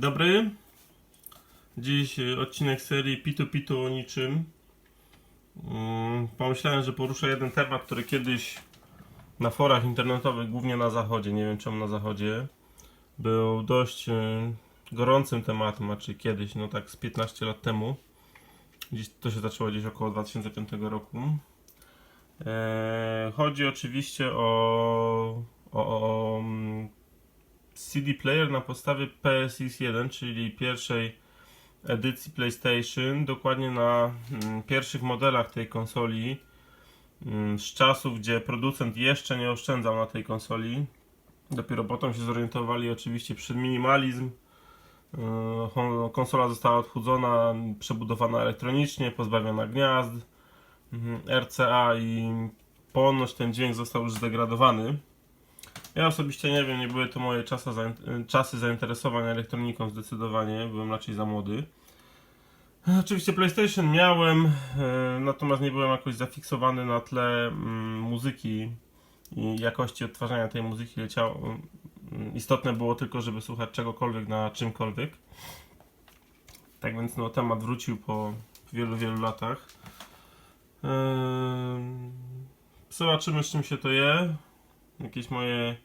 Dobry. Dziś y, odcinek serii Pitu Pitu o niczym. Mm, Pomyślałem, że poruszę jeden temat, który kiedyś na forach internetowych, głównie na zachodzie, nie wiem czemu na zachodzie, był dość y, gorącym tematem, znaczy kiedyś, no tak z 15 lat temu. Dziś to się zaczęło gdzieś około 2005 roku. Eee, chodzi oczywiście o, o, o mm, CD player na podstawie PSX1, czyli pierwszej edycji PlayStation, dokładnie na mm, pierwszych modelach tej konsoli, mm, z czasów, gdzie producent jeszcze nie oszczędzał na tej konsoli. Dopiero potem się zorientowali oczywiście przed minimalizm. Yy, kon- Konsola została odchudzona, przebudowana elektronicznie, pozbawiona gniazd, mhm, RCA i ponoć ten dźwięk został już zdegradowany. Ja osobiście nie wiem, nie były to moje czasy, czasy zainteresowań elektroniką zdecydowanie, byłem raczej za młody. Oczywiście PlayStation miałem, e, natomiast nie byłem jakoś zafiksowany na tle mm, muzyki i jakości odtwarzania tej muzyki leciało. mm, Istotne było tylko, żeby słuchać czegokolwiek na czymkolwiek. Tak więc no, temat wrócił po wielu, wielu latach. Zobaczymy z czym się to je. Jakieś moje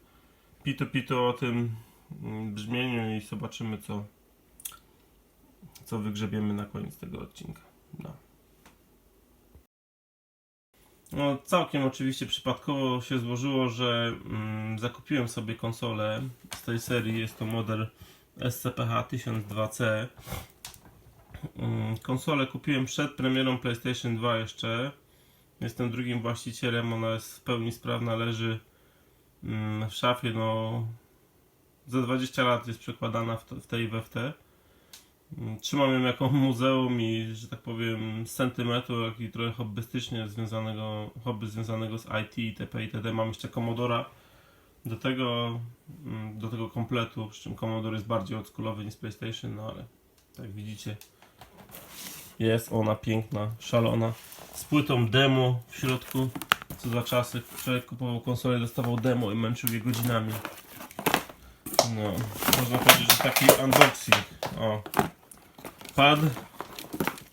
pitu pitu o tym mm, brzmieniu i zobaczymy co co wygrzebiemy na koniec tego odcinka. No. No, całkiem oczywiście przypadkowo się złożyło, że mm, zakupiłem sobie konsolę z tej serii. Jest to model SCPH 1002C. Mm, konsolę kupiłem przed premierą PlayStation 2 jeszcze. Jestem drugim właścicielem, ona jest w pełni sprawna, leży w szafie, no za 20 lat jest przekładana w, tej we w te. Mm, Trzymam ją jako muzeum i, że tak powiem, z sentymentu, jak i trochę hobbystycznie związanego, hobby związanego z IT, itp. itd. Mam jeszcze Commodora do tego, mm, do tego kompletu, przy czym Commodore jest bardziej oldschoolowy niż PlayStation, no ale tak widzicie, jest ona piękna, szalona, z płytą demo w środku, co za czasy, człowiek kupował konsolę, dostawał demo i męczył je godzinami. No, można powiedzieć, że taki unboxing, o, pad,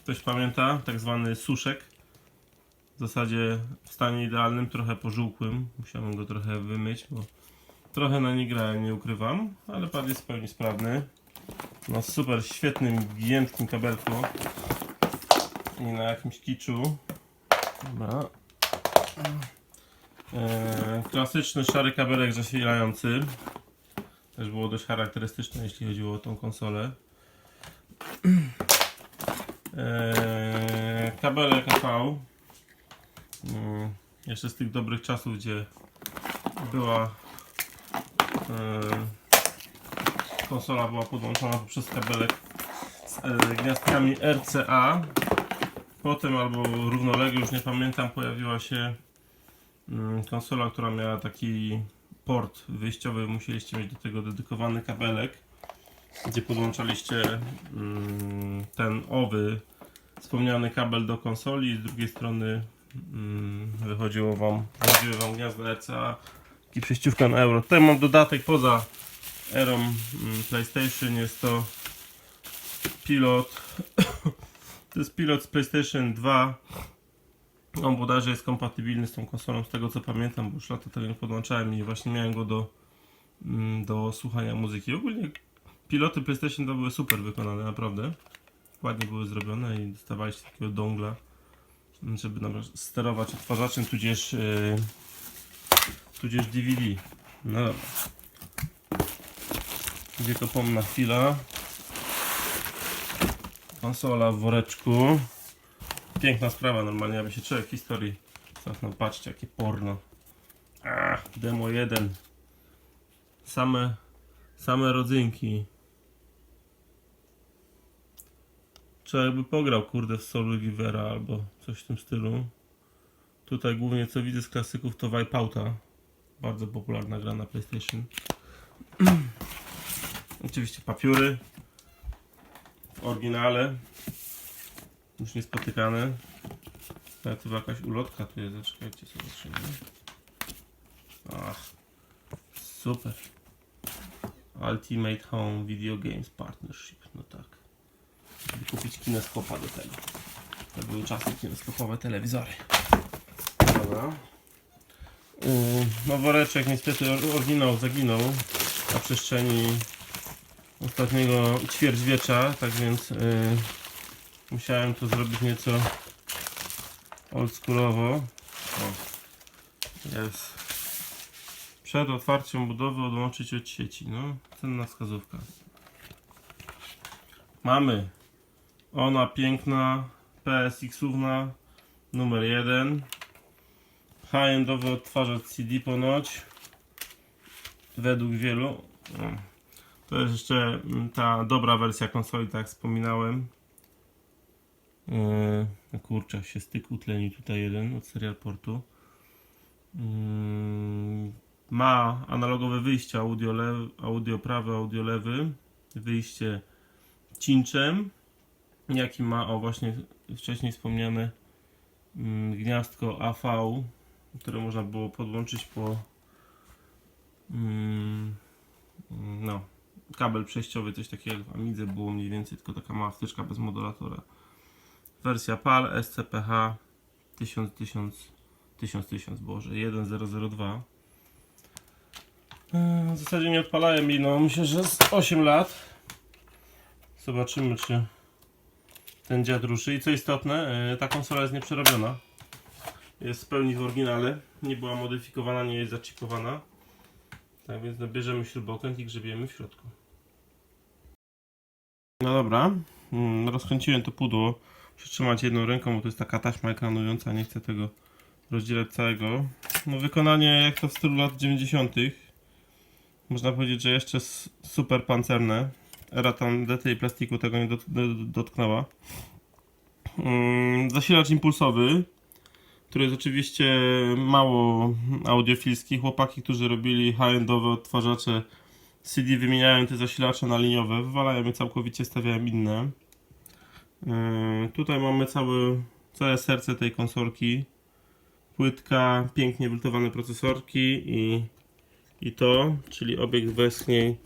ktoś pamięta, tak zwany suszek. W zasadzie w stanie idealnym, trochę pożółkłym. Musiałem go trochę wymyć, bo trochę na nie grałem, nie ukrywam, ale pad jest w pełni sprawny. Na super świetnym, giętkim kabelku i na jakimś kiczu. Dobra. Eee, klasyczny szary kabelek zasilający. Też było dość charakterystyczne, jeśli chodziło o tą konsolę. Eee, kabelek EV. Mm, jeszcze z tych dobrych czasów, gdzie była eee, konsola była podłączona poprzez kabelek z e, gniazdkami RCA. Potem albo równolegle, już nie pamiętam, pojawiła się konsola, która miała taki port wyjściowy. Musieliście mieć do tego dedykowany kabelek gdzie podłączaliście mm, ten owy wspomniany kabel do konsoli z drugiej strony mm, wychodziło wam, wychodziły wam gniazda RCA i przejściówka na euro. Tutaj mam dodatek poza erą mm, PlayStation, jest to pilot to jest pilot z PlayStation 2 on bodajże jest kompatybilny z tą konsolą z tego co pamiętam, bo już lata nie podłączałem i właśnie miałem go do, mm, do słuchania muzyki. Ogólnie piloty PlayStation 2 były super wykonane, naprawdę. Ładnie były zrobione i dostawaliście takiego dongla, żeby sterować odtwarzaczem, tudzież, yy, tudzież DVD. No dobra. Wiekopomna chwila. Konsola w woreczku. Piękna sprawa, normalnie, aby się człowiek historii cofnął. Patrzcie, jakie porno. Ach, demo 1. Same, same rodzynki. Trzeba by pograł, kurde, w Soul Rivera albo coś w tym stylu. Tutaj głównie co widzę z klasyków to Wipeouta. Bardzo popularna gra na PlayStation. Oczywiście papiury. W oryginale. Już niespotykane. Ale była jakaś ulotka tu jest, zaczekajcie sobie zobaczymy. Ach, super. Ultimate Home Video Games Partnership. No tak. Żeby kupić kineskopa do tego. To były czasy kineskopowe telewizory. Dobra. Yy, No woreczek niestety or- oryginał zaginął na przestrzeni ostatniego ćwierćwiecza, tak więc yy, musiałem to zrobić nieco oldschoolowo. Jest. Przed otwarciem budowy odłączyć od sieci. No, cenna wskazówka. Mamy. Ona piękna, PSX-ówna, numer 1. High-endowy odtwarzacz CD ponoć. Według wielu. To jest jeszcze mm, ta dobra wersja konsoli, tak jak wspominałem. Yy, kurczę, się styk utleni tutaj jeden od serial portu. Yy, ma analogowe wyjście audio, audio prawy, audio lewy. Wyjście cinczem. Jaki ma, o właśnie wcześniej wspomniane mm, gniazdko AV, które można było podłączyć po mm, no, kabel przejściowy, coś takiego jak w było mniej więcej, tylko taka mała wtyczka bez modulatora. Wersja PAL SCPH 1000, 1000, 1000, 1000 Boże, 1002. Eee, W zasadzie nie odpalają mi, no myślę, że z 8 lat. Zobaczymy, czy ten dziad ruszy. I co istotne, eee, ta konsola jest nieprzerobiona. Jest w pełni w oryginale. Nie była modyfikowana, nie jest zaczipowana. Tak więc no, bierzemy śrubokręt i grzebiemy w środku. No dobra, mm, rozkręciłem to pudło. Przytrzymać jedną ręką, bo to jest taka taśma ekranująca, nie chcę tego rozdzielać całego. No wykonanie jak to w stylu lat 90. Można powiedzieć, że jeszcze super pancerne. Era tandety i plastiku tego nie dot do- dotknęła. Mm, zasilacz impulsowy, który jest oczywiście mało audiofilski. Chłopaki, którzy robili high-endowe odtwarzacze CD wymieniają te zasilacze na liniowe, wywalają je całkowicie, stawiają inne. Yy, tutaj mamy całe, całe serce tej konsolki. Płytka, pięknie wyltowane procesorki i, i to, czyli obiekt westchnień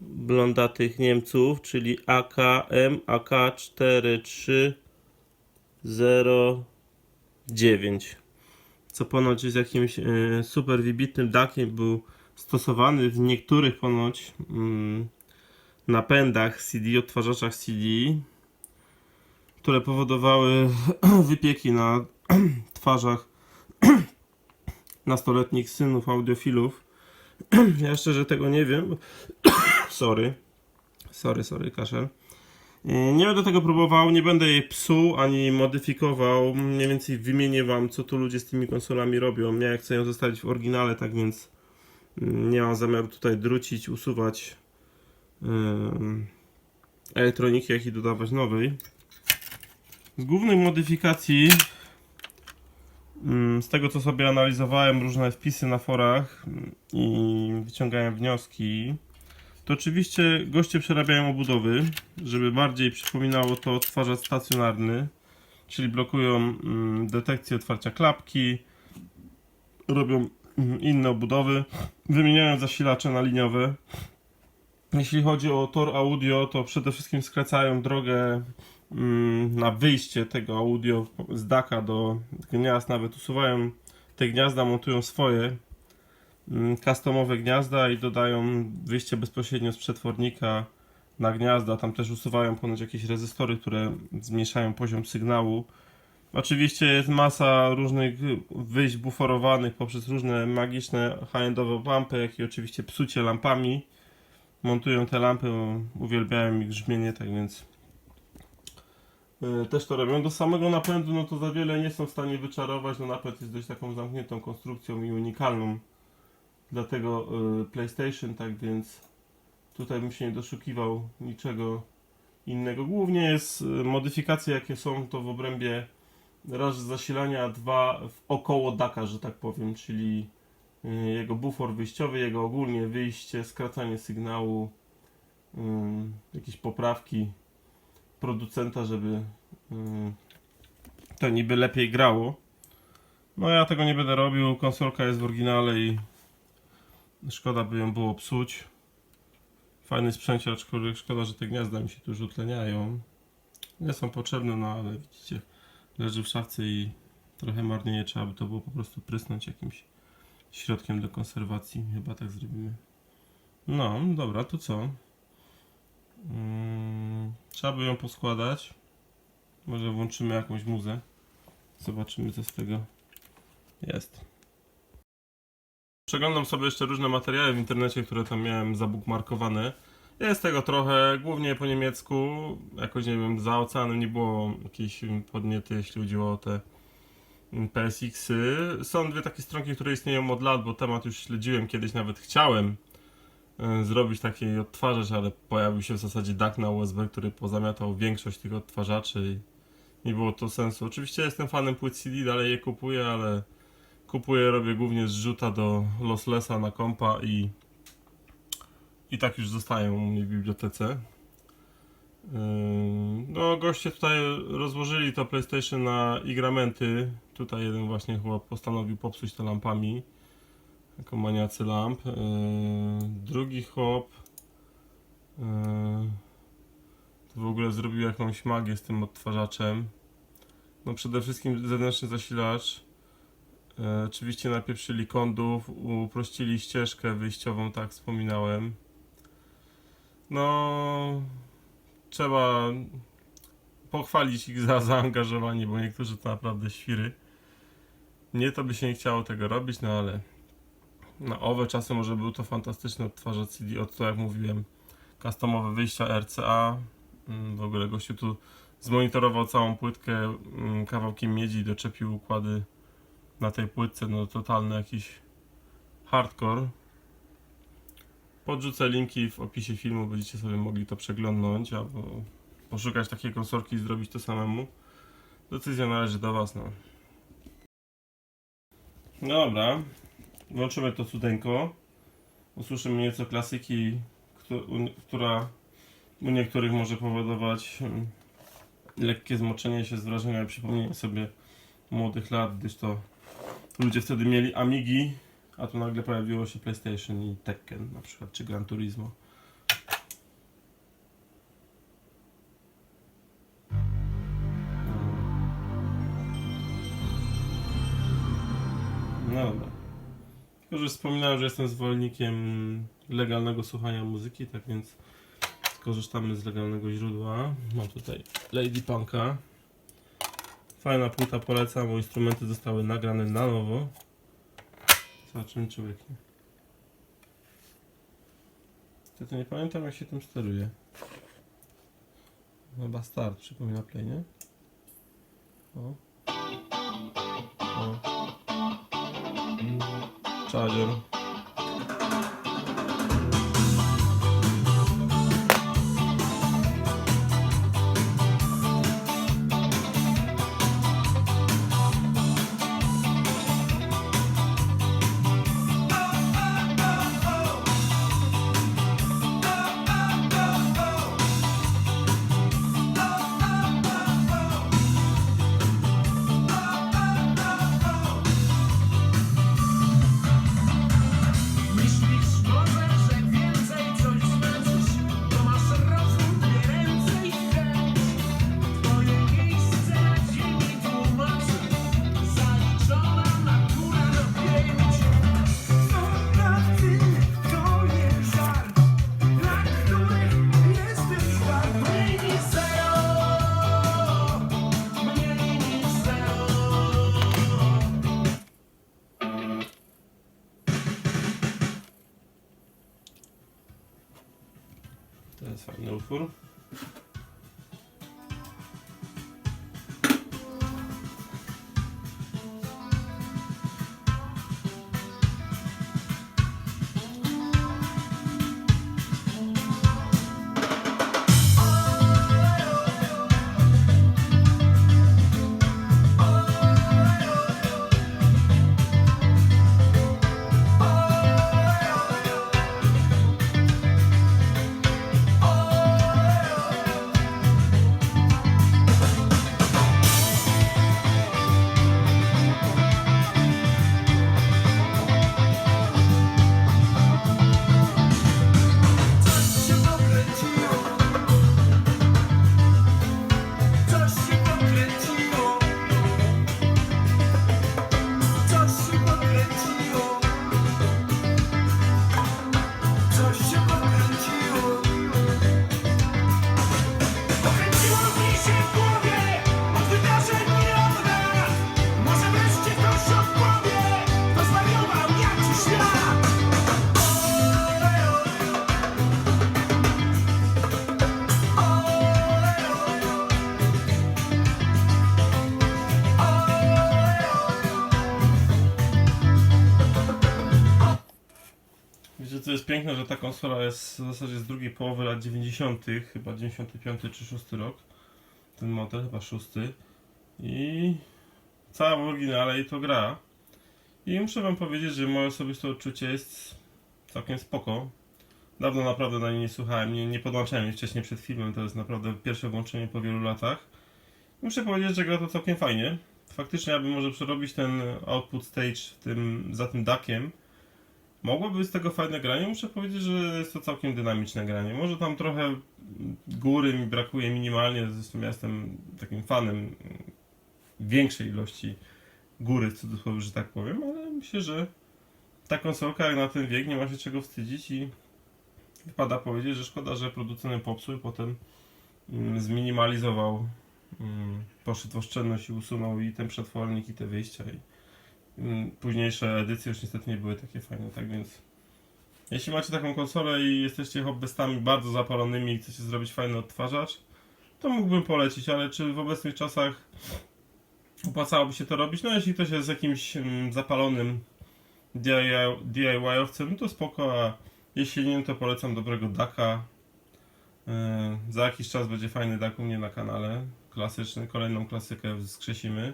blondatych Niemców, czyli AKM AK43009 co ponoć jest jakimś e, super wybitnym dakiem był stosowany w niektórych ponoć mm, napędach CD, odtwarzaczach CD, które powodowały wypieki na twarzach nastoletnich synów audiofilów. ja szczerze tego nie wiem. sorry. Sorry, sorry, kaszel. Yy, Nie będę tego próbował, nie będę jej psuł ani modyfikował. Mniej więcej wymienię wam, co tu ludzie z tymi konsolami robią. Ja chcę ją zostawić w oryginale, tak więc mm, nie mam zamiaru tutaj drucić, usuwać ym, elektroniki, jak i dodawać nowej. Z głównych modyfikacji, ym, z tego co sobie analizowałem, różne wpisy na forach ym, i wyciągałem wnioski, to oczywiście goście przerabiają obudowy, żeby bardziej przypominało to odtwarzacz stacjonarny, czyli blokują mm, detekcję otwarcia klapki, robią mm, inne obudowy, wymieniają zasilacze na liniowe. Jeśli chodzi o tor audio, to przede wszystkim skracają drogę mm, na wyjście tego audio z daka do gniazd, nawet usuwają te gniazda, montują swoje mm, customowe gniazda i dodają wyjście bezpośrednio z przetwornika na gniazda. Tam też usuwają ponoć jakieś rezystory, które zmniejszają poziom sygnału. Oczywiście jest masa różnych wyjść buforowanych poprzez różne magiczne high-endowe lampy, jak i oczywiście psucie lampami. Montują te lampy, uwielbiają ich grzmienie, tak więc też to robią. Do samego napędu, no to za wiele nie są w stanie wyczarować. No napęd jest dość taką zamkniętą konstrukcją i unikalną dla tego y, PlayStation, tak więc tutaj bym się nie doszukiwał niczego innego. Głównie jest y, modyfikacje jakie są to w obrębie raz zasilania, dwa około daka, że tak powiem, czyli jego bufor wyjściowy, jego ogólnie wyjście, skracanie sygnału, jakieś poprawki producenta, żeby y, to niby lepiej grało. No ja tego nie będę robił, konsolka jest w oryginale i szkoda by ją było psuć. Fajny sprzęcie, aczkolwiek szkoda, że te gniazda mi się tu już utleniają. Nie są potrzebne, no ale widzicie, leży w szafce i trochę marnieje. Trzeba by to było po prostu prysnąć jakimś środkiem do konserwacji. Chyba tak zrobimy. No, dobra, to co? Mm, trzeba by ją poskładać. Może włączymy jakąś muzę. Zobaczymy, co z tego jest. Przeglądam sobie jeszcze różne materiały w internecie, które tam miałem zabookmarkowane. Jest tego trochę, głównie po niemiecku. Jakoś nie wiem, za oceanem nie było jakiejś podniety, jeśli chodziło o te PSX-y. Są dwie takie stronki, które istnieją od lat, bo temat już śledziłem kiedyś, nawet chciałem zrobić taki odtwarzacz, ale pojawił się w zasadzie DAC na USB, który pozamiatał większość tych odtwarzaczy i nie było to sensu. Oczywiście jestem fanem płyt CD, dalej je kupuję, ale kupuję, robię głównie zrzuta do losslessa na kompa i i tak już zostają u mnie w bibliotece. Yy, No, goście tutaj rozłożyli to PlayStation na igramenty. Tutaj jeden właśnie chyba postanowił popsuć te lampami. Jako maniacy lamp. Yy, Drugi chłop yy, to w ogóle zrobił jakąś magię z tym odtwarzaczem. No przede wszystkim zewnętrzny zasilacz. E, oczywiście napieprzyli kątów, uprościli ścieżkę wyjściową, tak wspominałem. No, trzeba pochwalić ich za zaangażowanie, bo niektórzy to naprawdę świry. Nie to by się nie chciało tego robić, no ale na owe czasy może był to fantastyczny odtwarzacz CD, od to jak mówiłem, customowe wyjścia RCA. Mm, W ogóle gościu tu zmonitorował całą płytkę mm, kawałkiem miedzi i doczepił układy na tej płytce, no totalny jakiś hardcore. Podrzucę linki w opisie filmu, będziecie sobie mogli to przeglądnąć albo poszukać takiej konsolki i zrobić to samemu. Decyzja należy do Was, no. No dobra, włączymy to cudeńko. Usłyszymy nieco klasyki, która u niektórych może powodować mm, lekkie zmoczenie się z wrażenia przypomnienie sobie młodych lat, gdyż to ludzie wtedy mieli Amigi, a tu nagle pojawiło się PlayStation i Tekken na przykład, czy Gran Turismo. Wspominałem, że jestem zwolennikiem legalnego słuchania muzyki, tak więc skorzystamy z legalnego źródła. Mam tutaj Lady Punka. Fajna płyta, polecam, bo instrumenty zostały nagrane na nowo. Zobaczymy, czy łyknie. Niestety nie pamiętam, jak się tym steruje. Chyba start, przypomina play, nie? O. O. Şarjörü. Jest piękne, że ta konsola jest w zasadzie z drugiej połowy lat 90., chyba 95 czy 6 rok. Ten model, chyba 6. I cała w oryginale i to gra. I muszę wam powiedzieć, że moje osobiste odczucie jest całkiem spoko. Dawno naprawdę na niej nie słuchałem, nie, nie podłączałem jej wcześniej przed filmem, to jest naprawdę pierwsze włączenie po wielu latach. Muszę powiedzieć, że gra to całkiem fajnie. Faktycznie, aby może przerobić ten output stage tym, za tym dakiem, mogłoby być z tego fajne granie. Muszę powiedzieć, że jest to całkiem dynamiczne granie. Może tam trochę góry mi brakuje minimalnie, zresztą ja jestem takim fanem większej ilości góry, w cudzysłowie, że tak powiem, ale myślę, że ta konsolka jak na ten wiek nie ma się czego wstydzić i wypada powiedzieć, że szkoda, że producent popsuł i potem mm, zminimalizował, mm, poszedł w oszczędność i usunął i ten przetwornik i te wyjścia i późniejsze edycje już niestety nie były takie fajne, tak więc jeśli macie taką konsolę i jesteście hobbystami bardzo zapalonymi i chcecie zrobić fajny odtwarzacz, to mógłbym polecić, ale czy w obecnych czasach opłacałoby się to robić? No jeśli ktoś jest jakimś mm, zapalonym DIY-owcem, no to spoko, a jeśli nie, to polecam dobrego Daka. Yy, za jakiś czas będzie fajny Dak u mnie na kanale, klasyczny, kolejną klasykę wskrzesimy.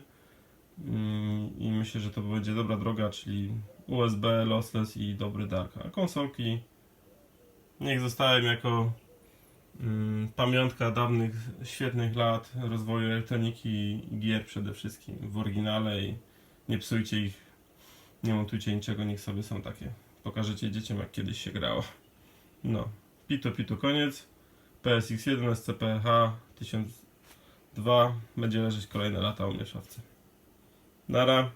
Yy, I myślę, że to będzie dobra droga, czyli USB, lossless i dobry Dark. A konsolki niech zostają jako mm, pamiątka dawnych, świetnych lat rozwoju elektroniki i gier przede wszystkim w oryginale i nie psujcie ich, nie montujcie niczego, niech sobie są takie. Pokażecie dzieciom jak kiedyś się grało. No, pito pito koniec. PSX1 SCPH 1002 będzie leżeć kolejne lata u mnie w szafce. Nara.